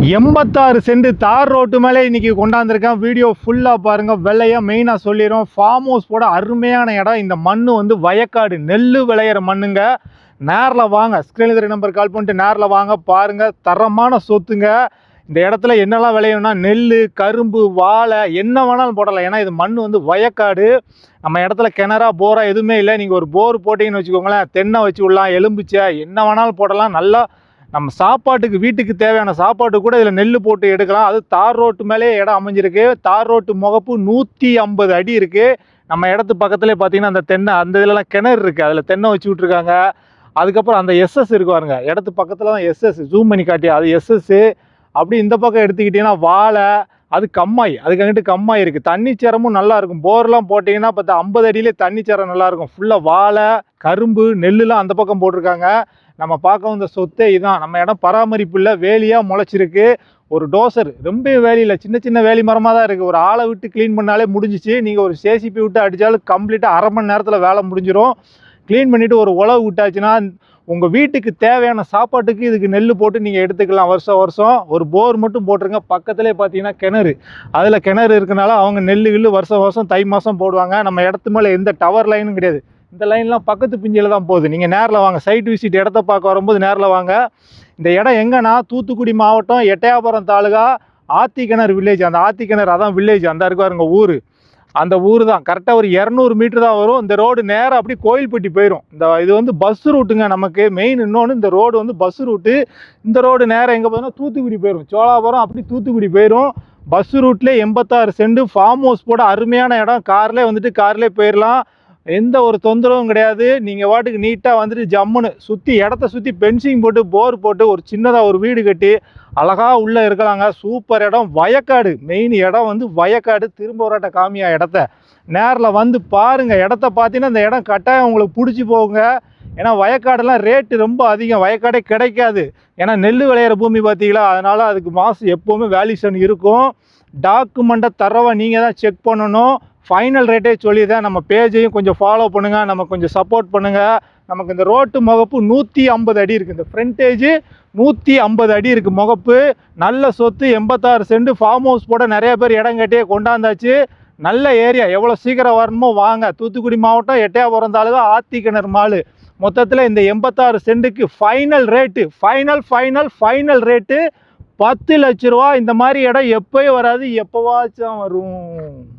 எண்பத்தாறு சென்ட் தார் ரோட்டு மேலே இன்றைக்கி கொண்டாந்துருக்கேன். வீடியோ ஃபுல்லாக பாருங்கள் வெள்ளையாக மெயினாக சொல்லிடுறோம். ஃபார்ம் ஹவுஸ் போட அருமையான இடம். இந்த மண் வந்து வயக்காடு. நெல் விளையிற மண்ணுங்க. நேரில் வாங்க. ஸ்க்ரீனிதர் நம்பர் கால் பண்ணிட்டு நேரில் வாங்க. பாருங்கள் தரமான சொத்துங்க. இந்த இடத்துல என்னெல்லாம் விளையும்னா நெல் கரும்பு வாழை என்ன வேணாலும் போடலாம். ஏன்னா இது மண் வந்து வயக்காடு. நம்ம இடத்துல கிணறா போரா எதுவுமே இல்லை. நீங்கள் ஒரு போர் போட்டிங்கன்னு வச்சுக்கோங்களேன். தென்னை வச்சு விடலாம். எலும்பிச்சை என்ன வேணாலும் போடலாம். நல்லா நம்ம சாப்பாட்டுக்கு வீட்டுக்கு தேவையான சாப்பாட்டு கூட இதில் நெல் போட்டு எடுக்கலாம். அது தார் ரோட்டு மேலே இடம் அமைஞ்சிருக்கு. தார் ரோட்டு முகப்பு நூற்றி ஐம்பது அடி இருக்குது நம்ம இடத்து பக்கத்துலேயே பார்த்தீங்கன்னா அந்த தென்னை அந்த இதிலலாம் கிணறு இருக்குது அதில் தென்னை வச்சு விட்ருக்காங்க அதுக்கப்புறம் அந்த எஸ்எஸ் இருக்கு பாருங்க. இடத்து பக்கத்தில் தான் எஸ்எஸ் ஜூம் பண்ணி காட்டி அது எஸ்எஸ்ஸு அப்படி இந்த பக்கம் எடுத்துக்கிட்டிங்கன்னா வாழை அது கம்மாய். அதுக்கு அங்கிட்டு கம்மாய் இருக்குது தண்ணி சேரமும் நல்லாயிருக்கும் போர்லாம் போட்டிங்கன்னா பார்த்தா ஐம்பது அடியிலே தண்ணி சேரம் நல்லாயிருக்கும் ஃபுல்லாக வாழை கரும்பு நெல்லுலாம் அந்த பக்கம் போட்டிருக்காங்க. நம்ம பார்க்க வந்த சொத்தே இதான். நம்ம இடம் பராமரிப்பு இல்லை வேலியாக முளைச்சிருக்கு. ஒரு டோசர் ரொம்ப வேலி சின்ன சின்ன வேலி மரமாக தான் இருக்குது ஒரு ஆளை விட்டு க்ளீன் பண்ணாலே முடிஞ்சிச்சு. நீங்கள் ஒரு சேசிபி விட்டு அடித்தாலும் கம்ப்ளீட்டாக அரை மணி நேரத்தில் வேலை முடிஞ்சிடும் க்ளீன் பண்ணிவிட்டு ஒரு உழவு விட்டாச்சுன்னா உங்கள் வீட்டுக்கு தேவையான சாப்பாட்டுக்கு இதுக்கு நெல் போட்டு நீங்கள் எடுத்துக்கலாம். வருஷம் வருஷம் ஒரு போர் மட்டும் போட்டுருங்க. பக்கத்துலேயே பார்த்தீங்கன்னா கிணறு. அதில் கிணறு இருக்கனால அவங்க நெல் கில்லு வருஷம் வருஷம் தை மாதம் போடுவாங்க. நம்ம இடத்து மேலே எந்த டவர் லைனும் கிடையாது. இந்த லைன்லாம் பக்கத்து பிஞ்சில் தான் போகுது. நீங்கள் நேரில் வாங்க. சைட் விசிட் இடத்த பார்க்க வரும்போது நேரில் வாங்க. இந்த இடம் எங்கன்னா? தூத்துக்குடி மாவட்டம் எட்டயாபுரம் தாலுகா ஆத்திக்கிணறு வில்லேஜ் அந்த ஆத்திக்கிணறு அதான் வில்லேஜ் அந்த இருக்காருங்க ஊர். அந்த ஊர் தான். கரெக்டாக ஒரு இரநூறு மீட்டர் தான் வரும். இந்த ரோடு நேராக அப்படியே கோயில்பட்டி போயிடும் இந்த இது வந்து பஸ் ரூட்டுங்க நமக்கு. மெயின் இன்னொன்று இந்த ரோடு வந்து பஸ் ரூட்டு இந்த ரோடு நேராக எங்கே போதுன்னா தூத்துக்குடி போயிடும் சோழாபுரம் அப்படி தூத்துக்குடி போயிடும் பஸ் ரூட்லேயே எண்பத்தாறு சென்ட் ஃபார்ம் ஹவுஸ் போட அருமையான இடம். கார்லேயே வந்துட்டு கார்லேயே போயிடலாம் எந்த ஒரு தொந்தரவும் கிடையாது. நீங்கள் வாட்டுக்கு நீட்டாக வந்துட்டு ஜம்முன்னு சுற்றி இடத்த சுற்றி பென்சிங் போட்டு போர் போட்டு ஒரு சின்னதாக ஒரு வீடு கட்டி அழகாக உள்ளே இருக்கலாங்க. சூப்பர் இடம். வயக்காடு. மெயின் இடம் வந்து வயக்காடு. திரும்ப வராட்ட காமியா இடத்த. நேரில் வந்து பாருங்கள் இடத்த பார்த்தீங்கன்னா அந்த இடம் கட்டாயம் உங்களுக்கு பிடிச்சி போகுங்க. ஏன்னா வயக்காடெல்லாம் ரேட்டு ரொம்ப அதிகம். வயக்காடே கிடைக்காது. ஏன்னா நெல் விளையிற பூமி பார்த்தீங்களா? அதனால் அதுக்கு மாதம் எப்போவுமே வேல்யூஷன் இருக்கும். டாக்குமெண்ட்டை தரவை நீங்கள் தான் செக் பண்ணணும். ஃபைனல் ரேட்டே சொல்லிடுறேன் நம்ம பேஜையும் கொஞ்சம் ஃபாலோ பண்ணுங்கள் நம்ம கொஞ்சம் சப்போர்ட் பண்ணுங்கள் நமக்கு இந்த ரோட்டு முகப்பு நூற்றி ஐம்பது அடி இருக்குது இந்த ஃப்ரண்டேஜ் நூற்றி ஐம்பது அடி இருக்குது முகப்பு. நல்ல சொத்து எண்பத்தாறு சென்ட் ஃபார்ம் ஹவுஸ் போட நிறைய பேர் இடம் கட்டியே கொண்டாந்தாச்சு. நல்ல ஏரியா எவ்வளோ சீக்கிரம் வரணுமோ வாங்க. தூத்துக்குடி மாவட்டம் எட்டயாபுரம் தாலுகா ஆத்திக்கிணறு மாலு. மொத்தத்தில் இந்த எண்பத்தாறு சென்ட்டுக்கு final rate final final final rate பத்து லட்ச ரூபா. இந்த மாதிரி இடம் எப்போயும் வராது. எப்போவாச்சும் வரும்.